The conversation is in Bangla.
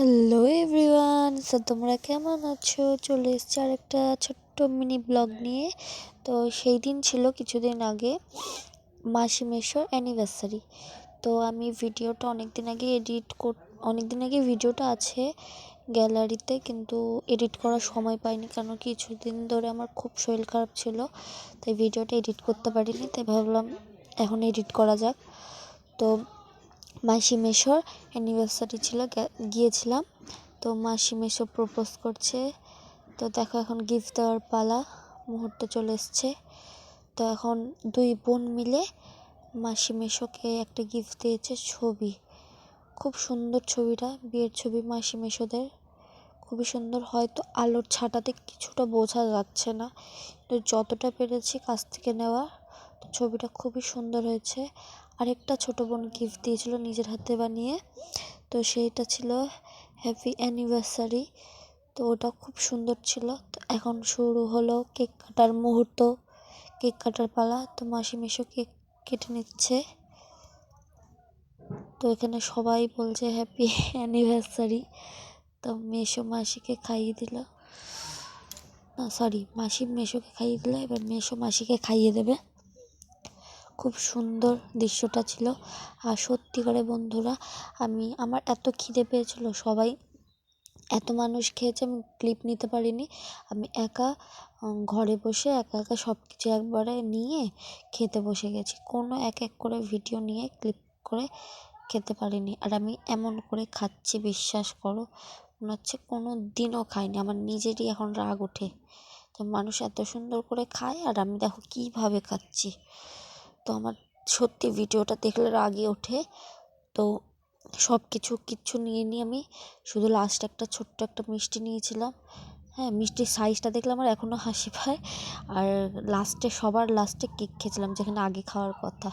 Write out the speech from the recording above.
হ্যালো এভরিওয়ান সো তোমরা কেমন আছো? চলে এসছি আর একটা ছোট্ট মিনি ব্লগ নিয়ে। তো, সেই দিন ছিল কিছুদিন আগে মাসি মেশোর অ্যানিভার্সারি তো, আমি ভিডিওটা অনেক দিন আগে এডিট কর অনেক দিন আগে ভিডিওটা আছে গ্যালারিতে কিন্তু এডিট করার সময় পাইনি, কারণ কিছুদিন ধরে আমার খুব শরীর খারাপ ছিল। তাই ভিডিওটা এডিট করতে পারিনি, তাই ভাবলাম এখন এডিট করা যাক। তো মাসি মেশোর অ্যানিভার্সারি ছিল গিয়েছিলাম। তো মাসি মেশো প্রপোজ করছে। তো দেখো এখন গিফট দেওয়ার পালা, মুহূর্ত চলে এসছে। তো এখন দুই বোন মিলে মাসি মেশোকে একটা গিফট দিয়েছে ছবি। খুব সুন্দর ছবিটা, বিয়ের ছবি মাসি মেশোদের। খুবই সুন্দর, হয়তো আলোর ছাটাতে কিছুটা বোঝা যাচ্ছে না। তো যতটা পেরেছি কাছ থেকে নেওয়া। ছবিটা খুবই সুন্দর হয়েছে। আরেকটা ছোটো বোন গিফট দিয়েছিল নিজের হাতে বানিয়ে। তো সেইটা ছিল হ্যাপি অ্যানিভার্সারি তো ওটা খুব সুন্দর ছিল। তো এখন শুরু হলো কেক কাটার মুহূর্ত, কেক কাটার পালা। তো মাসি মেশো কেক কেটে নিচ্ছে। তো এখানে সবাই বলছে হ্যাপি অ্যানিভার্সারি তো মেশো মাসিকে খাইয়ে দিল। না সরি মাসি মেশোকে খাইয়ে দিল। এবার মেশো মাসিকে খাইয়ে দেবে। খুব সুন্দর দৃশ্যটা ছিল। আর সত্যিকারে বন্ধুরা, আমি, আমার এত খিদে পেয়েছিল, সবাই এত মানুষ খেয়েছে, আমি ক্লিপ নিতে পারিনি। আমি একা ঘরে বসে একা একা সব কিছু একবারে নিয়ে খেতে বসে গেছি। কোনো এক এক করে ভিডিও নিয়ে ক্লিপ করে খেতে পারিনি। আর আমি এমন করে খাচ্ছি, বিশ্বাস করো, মনে হচ্ছে কোনো দিনও খাইনি। আমার নিজেরই এখন রাগ ওঠে তো মানুষ এত সুন্দর করে খায়, আর আমি দেখো কীভাবে খাচ্ছি। তো আমার সত্যি ভিডিওটা দেখলে রাগে ওঠে। তো সব কিছু কিচ্ছু নিয়ে নিয়ে আমি শুধু লাস্ট একটা ছোট্ট একটা মিষ্টি নিয়েছিলাম। হ্যাঁ মিষ্টির সাইজটা দেখলে আমার এখনও হাসি পায়। আর লাস্টে সবার লাস্টে কেক খেয়েছিলাম, যেখানে আগে খাওয়ার কথা।